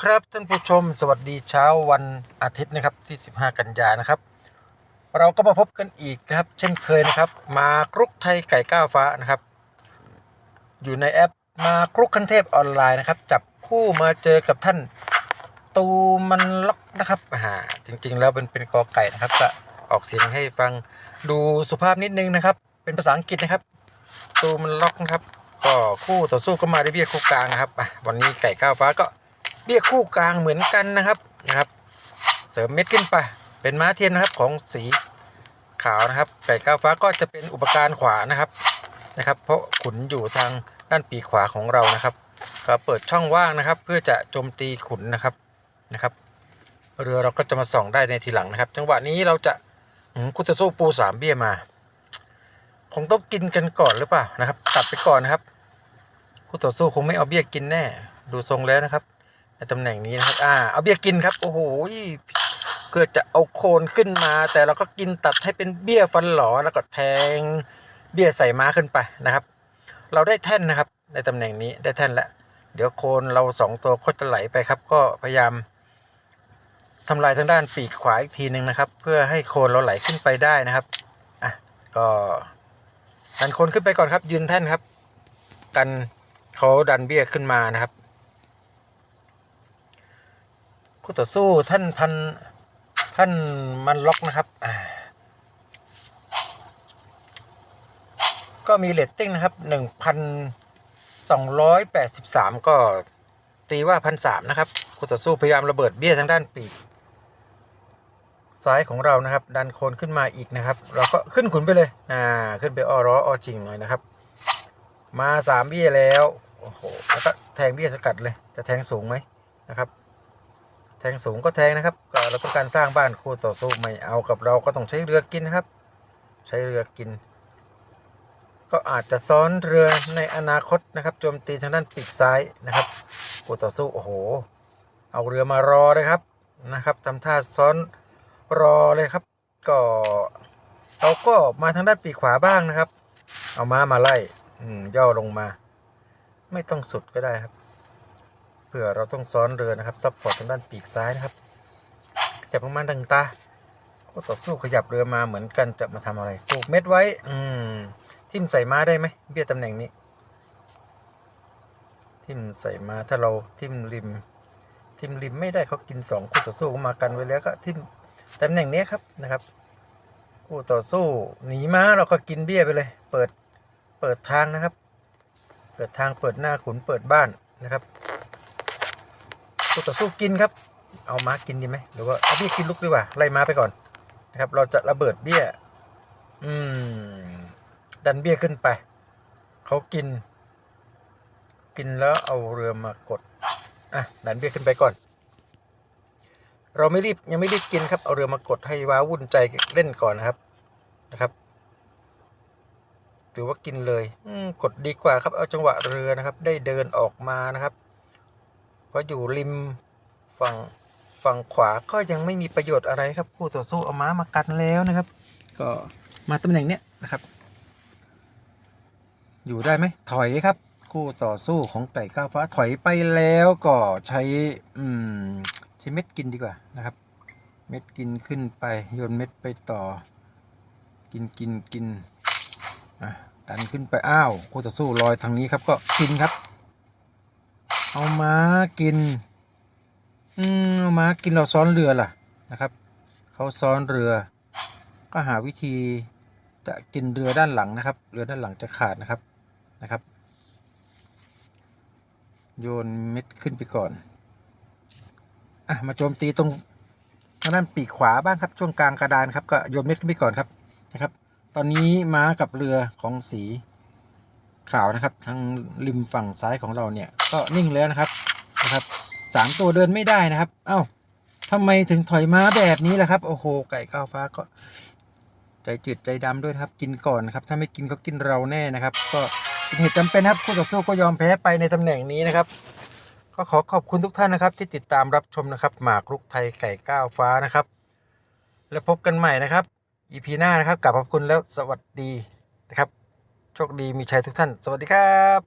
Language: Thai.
ครับท่านผู้ชม สวัสดีเช้าวันอาทิตย์นะครับที่ 15 กันยานะครับ เราก็มาพบกันอีกนะครับ เช่นเคยนะครับ มาครุกไทยไก่ก้าวฟ้านะครับ อยู่ในแอปมาครุกคันเทพออนไลน์นะครับ จับคู่มาเจอกับท่าน ตูมันล็อกนะครับอ่าจริง ๆ แล้วเป็นเป็นกอไก่นะครับจะออกเสียงให้ฟังดูสุภาพนิดนึงนะครับ เป็นภาษาอังกฤษนะครับ ตูมันล็อกนะครับก็คู่ต่อสู้ก็มาได้เบี้ยคู่กลางนะครับวันนี้ไก่ก้าวฟ้าก็ เบี้ยคู่กลางเหมือนกันนะครับนะครับ เสริมเม็ดขึ้นไป เป็นม้าเทียมนะครับของสีขาวนะครับไก่ก้าวฟ้าก็จะเป็นอุปการขวานะครับนะครับ เพราะขุนอยู่ทางด้านปีขวาของเรานะครับ ก็เปิดช่องว่างนะครับ เพื่อจะโจมตีขุนนะครับนะครับ เรือเราก็จะมาส่องได้ในทีหลังนะครับ จังหวะนี้เราจะคุตสู้ปูสามเบี้ยมาคงต้องกินกันก่อนหรือเปล่านะครับ ตัดไปก่อนนะครับคู่ต่อสู้คงไม่เอาเบี้ยกินแน่ ดูทรงแล้วนะครับ ตำแหน่งนี้นะครับ อ่า เอาเบี้ยกินครับ โอ้โหเพื่อจะเอาโคนขึ้นมา แต่เราก็กินตัดให้เป็นเบี้ยฟันหลอแล้วก็แทงเบี้ยใส่ม้าขึ้นไปนะครับ เราได้แท่นนะครับ ในตำแหน่งนี้ได้แท่นแล้ว เดี๋ยวโคนเราสองตัวก็จะไหลไปครับ ก็พยายามทำลายทางด้านปีกขวาอีกทีหนึ่งนะครับ เพื่อให้โคนเราไหลขึ้นไปได้นะครับ อะ ก็ดันโคนขึ้นไปก่อนครับ ยืนแท่นครับ กันเขาดันเบี้ยขึ้นมานะครับ คู่ต่อสู้ท่านพันท่านมันล็อกนะครับอ่าก็มีเลตติ้งนะครับหนึ่งพันสองร้อยแปดสิบสามก็ตีว่าพันสามนะครับคู่ต่อสู้พยายามระเบิดเบี้ยทางด้านปีกซ้ายของเรานะครับ ดันโคนขึ้นมาอีกนะครับ เราก็ขึ้นขุนไปเลยอ่าขึ้นไปอ้อร้ออ้อจริงหน่อยนะครับ มาสามเบี้ยแล้วโอ้โหแล้วก็แทงเบี้ยสกัดเลย จะแทงสูงไหมนะครับ แทงสูงก็แทงนะครับเราต้องการสร้างบ้านคู่ต่อสู้ไม่เอากับเราก็ต้องใช้เรือกินนะครับ ใช้เรือกิน ก็อาจจะซ้อนเรือในอนาคตนะครับโจมตีทางด้านปีกซ้ายนะครับคู่ต่อสู้โอ้โห เอาเรือมารอเลยครับนะครับทำท่าซ้อนรอเลยครับ ก็เราก็มาทางด้านปีกขวาบ้างนะครับ เอาม้ามาไล่อืย่อลงมา ไม่ต้องสุดก็ได้ครับ เพื่อเราต้องซ้อนเรือนะครับซัพพอร์ตทางด้านปีกซ้ายนะครับขยับประมาณดังตาก็ต่อสู้ขยับเรือมาเหมือนกันจะมาทำอะไรปลูกเม็ดไว้ อืมทิมใส่ม้าได้ไหมเบี้ยตำแหน่งนี้ ทิมใส่ม้าถ้าเราทิมริม ทิมริมไม่ได้เขากินสองคู่ต่อสู้มากันไว้แล้วก็ทิมตำแหน่งนี้ครับนะครับคู่ต่อสู้หนีม้าเราก็กินเบี้ยไปเลย เปิดเปิดทางนะครับ เปิดทางเปิดหน้าขุนเปิดบ้านนะครับ คู่ต่อสู้กินครับ เอาม้ากินดีไหมหรือว่าเอาเบี้ยกินลุกดีกว่าไล่ม้าไปก่อนนะครับ เราจะระเบิดเบี้ย อืม ดันเบี้ยขึ้นไปเขากิน กินแล้วเอาเรือมากดอะดันเบี้ยขึ้นไปก่อน เราไม่รีบยังไม่รีบกินครับ เอาเรือมากดให้ว้าวุ่นใจเล่นก่อนนะครับนะครับถือว่ากินเลย อืกดดีกว่าครับ เอาจังหวะเรือนะครับ ได้เดินออกมานะครับ พราะอยู่ริมฝั่งฝั่งขวาก็ยังไม่มีประโยชน์อะไรครับ คู่ต่อสู้เอาม้ามากันแล้วนะครับ ก็มาตำแหน่งเนี้ยนะครับ อยู่ได้ไหมถอยครับ คู่ต่อสู้ของไก่ก้าวฟ้าถอยไปแล้วก็ใช้อืมใช้เม็ดกินดีกว่านะครับ เม็ดกินขึ้นไปโยนเม็ดไปต่อ กินกินกินอะดันขึ้นไปอ้าวคู่ต่อสู้ลอยทางนี้ครับก็กินครับ เอาม้ากิน อืมเอาม้ากินเราซ้อนเรือล่ะนะครับ เขาซ้อนเรือ ก็หาวิธีจะกินเรือด้านหลังนะครับ เรือด้านหลังจะขาดนะครับนะครับ โยนเม็ดขึ้นไปก่อน อะมาโจมตีตรงทางด้านปีกขวาบ้างครับช่วงกลางกระดานครับก็โยนเม็ดขึ้นไปก่อนครับนะครับ ตอนนี้ม้ากับเรือของสี ขาวนะครับ ทางริมฝั่งซ้ายของเราเนี่ย ก็นิ่งแล้วนะครับนะครับสามตัวเดินไม่ได้นะครับ เอ้าทำไมถึงถอยมาแบบนี้ล่ะครับ โอ้โห ไก่ข้าวฟ้าก็ ใจจืดใจดำด้วยครับ กินก่อนนะครับ ถ้าไม่กินก็กินเราแน่นะครับ ก็เป็นเหตุจำเป็นครับคู่ต่อสู้ก็ยอมแพ้ไปในตำแหน่งนี้นะครับ ก็ขอขอบคุณทุกท่านนะครับ ที่ติดตามรับชมนะครับหมากรุกไทยไก่ก้าวฟ้านะครับ แล้วพบกันใหม่นะครับ EP หน้านะครับกลับขอบคุณแล้วสวัสดีนะครับ โชคดีมีชัยทุกท่าน สวัสดีครับ